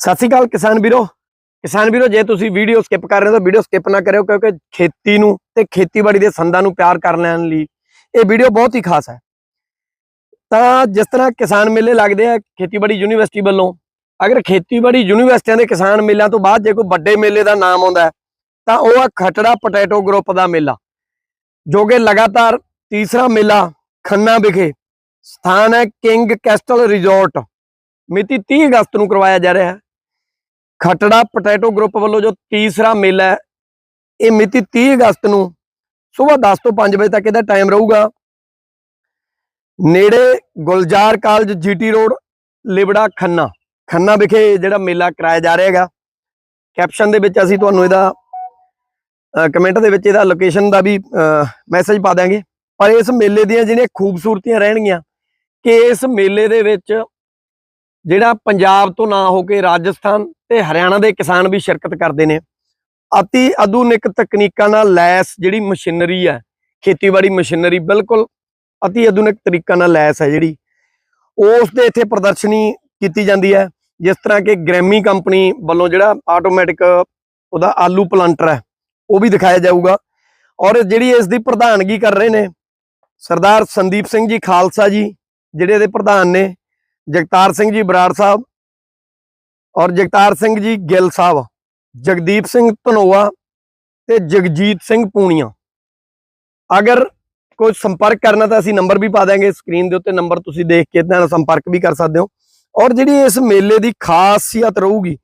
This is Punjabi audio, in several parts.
ਸਤਿ ਸ਼੍ਰੀ ਅਕਾਲ ਕਿਸਾਨ ਵੀਰੋ। ਕਿਸਾਨ ਵੀਰੋ, ਜੇ ਤੁਸੀਂ ਵੀਡੀਓ ਸਕਿਪ ਕਰ ਰਹੇ ਹੋ ਤਾਂ ਵੀਡੀਓ ਸਕਿਪ ਨਾ ਕਰਿਓ ਕਿਉਂਕਿ ਖੇਤੀ ਨੂੰ ਤੇ ਖੇਤੀਬਾੜੀ ਦੇ ਸੰਦਾਂ ਨੂੰ ਪਿਆਰ ਕਰ ਲੈਣ ਲਈ ਇਹ ਵੀਡੀਓ ਬਹੁਤ ਹੀ ਖਾਸ ਹੈ। ਤਾਂ ਜਿਸ ਤਰ੍ਹਾਂ ਕਿਸਾਨ ਮੇਲੇ ਲੱਗਦੇ ਆ ਖੇਤੀਬਾੜੀ ਯੂਨੀਵਰਸਿਟੀ ਵੱਲੋਂ, ਅਗਰ ਖੇਤੀਬਾੜੀ ਯੂਨੀਵਰਸਿਟੀਆਂ ਦੇ ਕਿਸਾਨ ਮੇਲਿਆਂ ਤੋਂ ਬਾਅਦ ਜੇ ਕੋਈ ਵੱਡੇ ਮੇਲੇ ਦਾ ਨਾਮ ਆਉਂਦਾ ਤਾਂ ਉਹ ਆ ਖਟੜਾ ਪੋਟੈਟੋ ਗਰੁੱਪ ਦਾ ਮੇਲਾ, ਜੋ ਕਿ ਲਗਾਤਾਰ ਤੀਸਰਾ ਮੇਲਾ ਖੰਨਾ ਵਿਖੇ ਸਥਾਨ ਹੈ ਕਿੰਗ ਕੈਸਟਲ ਰਿਜ਼ੋਰਟ। ਮਿਤੀ 30 ਅਗਸਤ ਨੂੰ ਕਰਵਾਇਆ ਜਾ ਰਿਹਾ ਹੈ। ਖਟੜਾ ਪੋਟੈਟੋ ਗਰੁੱਪ ਵੱਲੋਂ ਜੋ ਤੀਸਰਾ ਮੇਲਾ ਹੈ, ਇਹ ਮਿਤੀ 30 ਅਗਸਤ ਨੂੰ ਸਵੇਰ 10 ਤੋਂ 5 ਵਜੇ ਤੱਕ ਇਹਦਾ ਟਾਈਮ ਰਹੂਗਾ। ਨੇੜੇ Gulzar college GT road Libra, Khanna. Khanna ਵਿਖੇ ਜਿਹੜਾ ਮੇਲਾ ਕਰਾਇਆ ਜਾ ਰਿਹਾ ਹੈਗਾ। ਕੈਪਸ਼ਨ ਦੇ ਵਿੱਚ ਅਸੀਂ ਤੁਹਾਨੂੰ ਇਹਦਾ ਕਮੈਂਟ ਦੇ ਵਿੱਚ ਇਹਦਾ ਲੋਕੇਸ਼ਨ ਦਾ ਵੀ ਮੈਸੇਜ ਪਾ ਦਾਂਗੇ ਪਰ ਇਸ ਮੇਲੇ ਦੀਆਂ ਜਿਹੜੀਆਂ ਖੂਬਸੂਰਤੀਆਂ ਰਹਿਣਗੀਆਂ, ਕਿ ਇਸ ਮੇਲੇ ਦੇ ਵਿੱਚ ਜਿਹੜਾ ਪੰਜਾਬ ਤੋਂ ਨਾ ਹੋ ਕੇ ਰਾਜਸਥਾਨ ਤੇ ਹਰਿਆਣਾ ਦੇ ਕਿਸਾਨ ਵੀ ਸ਼ਿਰਕਤ ਕਰਦੇ ਨੇ। ਅਤੀ ਆਧੁਨਿਕ ਤਕਨੀਕਾਂ ਨਾਲ ਲੈਸ ਜਿਹੜੀ ਮਸ਼ੀਨਰੀ ਹੈ, ਖੇਤੀਬਾੜੀ ਮਸ਼ੀਨਰੀ ਬਿਲਕੁਲ ਅਤੀ ਆਧੁਨਿਕ ਤਰੀਕਾਂ ਨਾਲ ਲੈਸ ਹੈ ਜਿਹੜੀ। ਉਸ ਦੇ ਇੱਥੇ ਪ੍ਰਦਰਸ਼ਨੀ ਕੀਤੀ ਜਾਂਦੀ ਹੈ, ਜਿਸ ਤਰ੍ਹਾਂ ਕਿ ਗ੍ਰੈਮੀ ਕੰਪਨੀ ਵੱਲੋਂ ਜਿਹੜਾ ਆਟੋਮੈਟਿਕ ਉਹਦਾ ਆਲੂ ਪਲਾਂਟਰ ਹੈ, ਉਹ ਵੀ ਦਿਖਾਇਆ ਜਾਊਗਾ। ਔਰ ਜਿਹੜੀ ਇਸ ਦੀ ਪ੍ਰਧਾਨਗੀ ਕਰ ਰਹੇ ਨੇ, ਸਰਦਾਰ ਸੰਦੀਪ ਸਿੰਘ ਜੀ ਖਾਲਸਾ ਜੀ, ਜਿਹੜੇ ਇਹਦੇ ਪ੍ਰਧਾਨ ਨੇ, ਜਗਤਾਰ ਸਿੰਘ ਜੀ ਬਰਾੜ ਸਾਹਿਬ ਔਰ ਜਗਤਾਰ ਸਿੰਘ ਜੀ ਗਿੱਲ ਸਾਹਿਬ, ਜਗਦੀਪ ਸਿੰਘ ਧਨੋਆ ਤੇ ਜਗਜੀਤ ਸਿੰਘ ਪੂਣੀਆਂ। ਅਗਰ ਕੋਈ ਸੰਪਰਕ ਕਰਨਾ ਤਾਂ ਅਸੀਂ ਨੰਬਰ ਵੀ ਪਾ ਦਾਂਗੇ ਸਕਰੀਨ ਦੇ ਉੱਤੇ, ਨੰਬਰ ਤੁਸੀਂ ਦੇਖ ਕੇ ਇਹਨਾਂ ਨਾਲ ਸੰਪਰਕ ਵੀ ਕਰ ਸਕਦੇ ਹੋ। ਔਰ ਜਿਹੜੀ ਇਸ ਮੇਲੇ ਦੀ ਖਾਸੀਅਤ ਰਹੂਗੀ,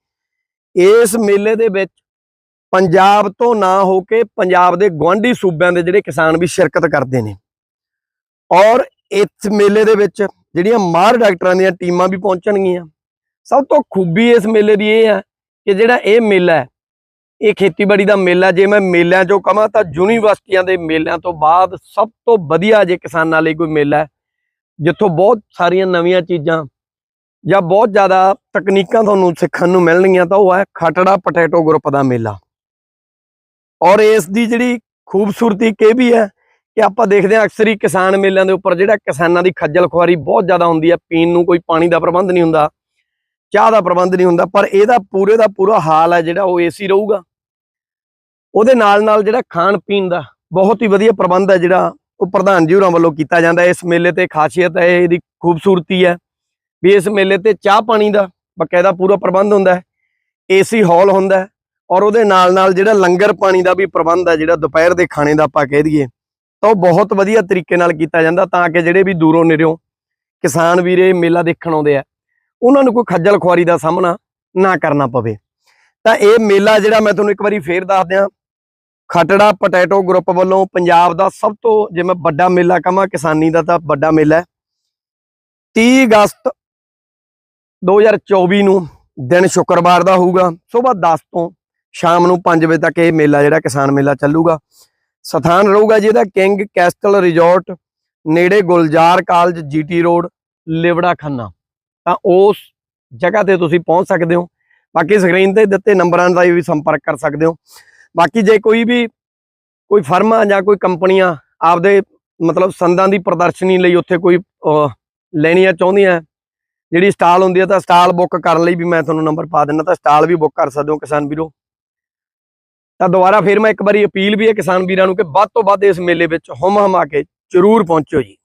ਇਸ ਮੇਲੇ ਦੇ ਵਿੱਚ ਪੰਜਾਬ ਤੋਂ ਨਾ ਹੋ ਕੇ ਪੰਜਾਬ ਦੇ ਗਵਾਂਢੀ ਸੂਬਿਆਂ ਦੇ ਜਿਹੜੇ ਕਿਸਾਨ ਵੀ ਸ਼ਿਰਕਤ ਕਰਦੇ ਨੇ। ਔਰ ਇਸ ਮੇਲੇ ਦੇ ਵਿੱਚ ਜਿਹੜੀਆਂ ਮਾਰ ਡਾਕਟਰਾਂ ਦੀਆਂ ਟੀਮਾਂ ਵੀ ਪਹੁੰਚਣਗੀਆਂ। ਸਭ ਤੋਂ ਖੂਬੀ ਇਸ ਮੇਲੇ ਦੀ ਇਹ ਹੈ ਕਿ ਜਿਹੜਾ ਇਹ ਮੇਲਾ ਹੈ, ਇਹ ਖੇਤੀਬਾੜੀ ਦਾ ਮੇਲਾ, ਜੇ ਮੈਂ ਮੇਲਿਆਂ ਚੋਂ ਕਹਾਂ ਤਾਂ ਯੂਨੀਵਰਸਿਟੀਆਂ ਦੇ ਮੇਲਿਆਂ ਤੋਂ ਬਾਅਦ ਸਭ ਤੋਂ ਵਧੀਆ ਜੇ ਕਿਸਾਨਾਂ ਲਈ ਕੋਈ ਮੇਲਾ ਹੈ, ਜਿੱਥੋਂ ਬਹੁਤ ਸਾਰੀਆਂ ਨਵੀਆਂ ਚੀਜ਼ਾਂ ਜਾਂ ਬਹੁਤ ਜ਼ਿਆਦਾ ਤਕਨੀਕਾਂ ਤੁਹਾਨੂੰ ਸਿੱਖਣ ਨੂੰ ਮਿਲਣਗੀਆਂ ਤਾਂ ਉਹ ਹੈ ਖਟੜਾ ਪੋਟੈਟੋ ਗਰੁੱਪ ਦਾ ਮੇਲਾ। ਔਰ ਇਸ ਦੀ ਜਿਹੜੀ ਖੂਬਸੂਰਤੀ ਕਿ ਵੀ ਹੈ ਕਿ ਆਪਾਂ ਦੇਖਦੇ ਹਾਂ ਅਕਸਰ ਹੀ ਕਿਸਾਨ ਮੇਲਿਆਂ ਦੇ ਉੱਪਰ ਜਿਹੜਾ ਕਿਸਾਨਾਂ ਦੀ ਖੱਜਲ ਖੁਆਰੀ ਬਹੁਤ ਜ਼ਿਆਦਾ ਹੁੰਦੀ ਹੈ, ਪੀਣ ਨੂੰ ਕੋਈ ਪਾਣੀ ਦਾ ਪ੍ਰਬੰਧ ਨਹੀਂ ਹੁੰਦਾ। ਚਾਹ ਦਾ ਪ੍ਰਬੰਧ ਨਹੀਂ ਹੁੰਦਾ, ਪਰ ਇਹਦਾ ਪੂਰੇ ਦਾ ਪੂਰਾ ਹਾਲ ਹੈ ਜਿਹੜਾ ਉਹ ਏਸੀ ਰਹੂਗਾ। ਉਹਦੇ ਨਾਲ ਨਾਲ ਜਿਹੜਾ ਖਾਣ ਪੀਣ ਦਾ ਬਹੁਤ ਹੀ ਵਧੀਆ ਪ੍ਰਬੰਧ ਹੈ ਜਿਹੜਾ ਉਹ ਪ੍ਰਧਾਨ ਜੀ ਹੋਰਾਂ ਵੱਲੋਂ ਕੀਤਾ ਜਾਂਦਾ। ਇਸ ਮੇਲੇ ਤੇ ਖਾਸੀਅਤ ਹੈ, ਇਹਦੀ ਖੂਬਸੂਰਤੀ ਹੈ ਵੀ ਇਸ ਮੇਲੇ ਤੇ ਚਾਹ ਪਾਣੀ ਦਾ ਬਕਾਇਦਾ ਪੂਰਾ ਪ੍ਰਬੰਧ ਹੁੰਦਾ ਹੈ, ਏਸੀ ਹਾਲ ਹੁੰਦਾ ਹੈ ਔਰ ਉਹਦੇ ਨਾਲ ਨਾਲ ਜਿਹੜਾ ਲੰਗਰ ਪਾਣੀ ਦਾ ਵੀ ਪ੍ਰਬੰਧ ਹੈ, ਜਿਹੜਾ ਦੁਪਹਿਰ ਦੇ ਖਾਣੇ ਦਾ ਆਪਾਂ ਕਹਿ ਦਈਏ, ਤਾਂ ਉਹ ਬਹੁਤ ਵਧੀਆ ਤਰੀਕੇ ਨਾਲ ਕੀਤਾ ਜਾਂਦਾ ਤਾਂ ਕਿ ਜਿਹੜੇ ਵੀ ਦੂਰੋਂ ਨੇੜਿਓਂ ਕਿਸਾਨ ਵੀਰੇ ਇਹ ਮੇਲਾ ਦੇਖਣ ਆਉਂਦੇ ਆ। ਉਹਨਾਂ ਨੂੰ ਕੋਈ ਖੱਜਲ ਖੁਆਰੀ ਦਾ ਸਾਹਮਣਾ ਨਾ ਕਰਨਾ ਪਵੇ। ਤਾਂ ਇਹ ਮੇਲਾ ਜਿਹੜਾ ਮੈਂ ਤੁਹਾਨੂੰ ਇੱਕ ਵਾਰੀ ਫੇਰ ਦੱਸ ਦਿਆਂ, ਖਟੜਾ ਪੋਟੈਟੋ ਗਰੁੱਪ ਵੱਲੋਂ ਪੰਜਾਬ ਦਾ ਸਭ ਤੋਂ ਜੇ ਮੈਂ ਵੱਡਾ ਮੇਲਾ ਕਹਾਂ ਕਿਸਾਨੀ ਦਾ ਤਾਂ ਵੱਡਾ ਮੇਲਾ ਹੈ। 30 ਅਗਸਤ 2024 ਨੂੰ ਦਿਨ ਸ਼ੁੱਕਰਵਾਰ ਦਾ ਹੋਊਗਾ, ਸਵੇਰ 10 ਤੋਂ ਸ਼ਾਮ ਨੂੰ 5 ਵਜੇ ਤੱਕ ਇਹ ਮੇਲਾ ਜਿਹੜਾ ਕਿਸਾਨ ਮੇਲਾ ਚੱਲੂਗਾ। ਸਥਾਨ ਰਹੂਗਾ ਜਿਹਦਾ ਕਿੰਗ ਕੈਸਟਲ ਰਿਜ਼ੋਰਟ, ਨੇੜੇ ਗੁਲਜ਼ਾਰ ਕਾਲਜ, ਜੀਟੀ ਰੋਡ ਲਿਵੜਾ ਖੰਨਾ ਤਾਂ ਉਸ ਜਗ੍ਹਾ ਤੇ ਤੁਸੀਂ ਪਹੁੰਚ ਸਕਦੇ ਹੋ। ਬਾਕੀ ਸਕਰੀਨ ਤੇ ਦਿੱਤੇ ਨੰਬਰਾਂ ਦਾ ਵੀ ਸੰਪਰਕ ਕਰ ਸਕਦੇ ਹੋ। ਬਾਕੀ ਜੇ ਕੋਈ ਵੀ ਕੋਈ ਫਰਮਾਂ ਜਾਂ ਕੋਈ ਕੰਪਨੀਆਂ ਆਪਦੇ ਮਤਲਬ ਸੰਦਾਂ ਦੀ ਪ੍ਰਦਰਸ਼ਨੀ ਲਈ ਉੱਥੇ ਕੋਈ ਲੈਣੀਆਂ ਚਾਹੁੰਦੀਆਂ, ਜਿਹੜੀ ਸਟਾਲ ਹੁੰਦੀ ਹੈ ਤਾਂ ਸਟਾਲ ਬੁੱਕ ਕਰਨ ਲਈ ਵੀ ਮੈਂ ਤੁਹਾਨੂੰ ਨੰਬਰ ਪਾ ਦਿੰਦਾ ਤਾਂ ਸਟਾਲ ਵੀ ਬੁੱਕ ਕਰ ਸਕਦੇ ਹੋ ਕਿਸਾਨ ਵੀਰੋ। ਤਾਂ ਦੁਬਾਰਾ ਫਿਰ ਮੈਂ ਇੱਕ ਵਾਰੀ ਅਪੀਲ ਵੀ ਹੈ ਕਿਸਾਨ ਵੀਰਾਂ ਨੂੰ ਕਿ ਵੱਧ ਤੋਂ ਵੱਧ ਇਸ ਮੇਲੇ ਵਿੱਚ ਹਮ ਹਮਾ ਕੇ ਜ਼ਰੂਰ ਪਹੁੰਚੋ ਜੀ।